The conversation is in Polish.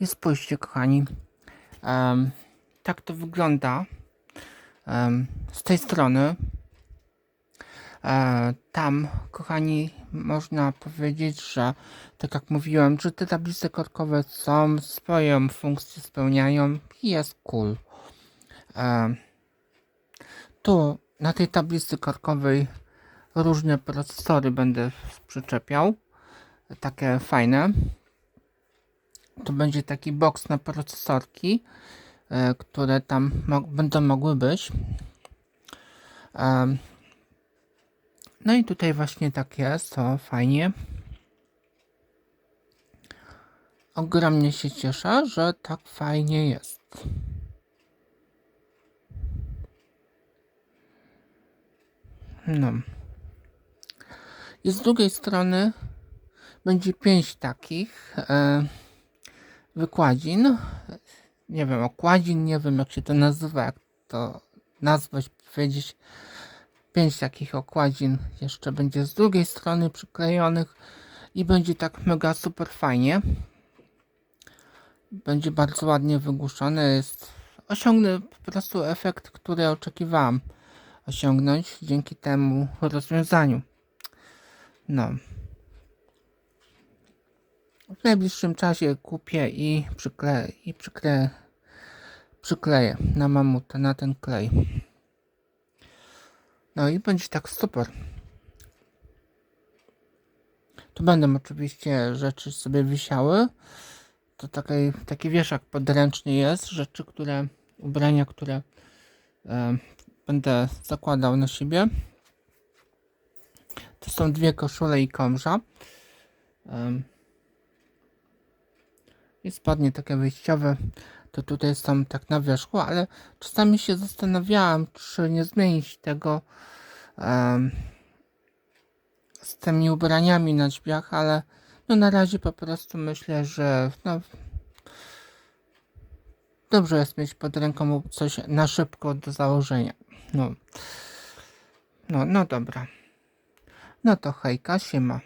I spójrzcie, kochani. em, tak to wygląda em, z tej strony. E, tam, kochani, można powiedzieć, że tak jak mówiłem, że te tablice korkowe są, swoją funkcję spełniają i jest cool. E, tu na tej tablicy korkowej różne procesory będę przyczepiał. Takie fajne. To będzie taki box na procesorki, e, które tam będą mogły być. No i tutaj właśnie tak jest, to fajnie. Ogromnie się cieszę, że tak fajnie jest. No. I z drugiej strony będzie pięć takich e, wykładzin. Nie wiem, okładzin, nie wiem jak się to nazywa, jak to nazwać, powiedzieć. Pięć takich okładzin jeszcze będzie z drugiej strony przyklejonych i będzie tak mega super fajnie. Będzie bardzo ładnie wygłuszone. Jest osiągnę po prostu efekt, który oczekiwałam osiągnąć dzięki temu rozwiązaniu. No. W najbliższym czasie kupię i przykleję, i przykleję, przykleję na mamuta, na ten klej. No i będzie tak super. Tu będą oczywiście rzeczy sobie wisiały. To taki, taki wieszak podręczny jest, rzeczy, które, ubrania, które e, będę zakładał na siebie. To są dwie koszule i komża. Em, I spodnie takie wyjściowe. To tutaj są tak na wierzchu, ale czasami się zastanawiałam, czy nie zmienić tego em, z tymi ubraniami na drzwiach, ale no na razie po prostu myślę, że no, dobrze jest mieć pod ręką coś na szybko do założenia. No, no, no dobra. No to hejka, siema.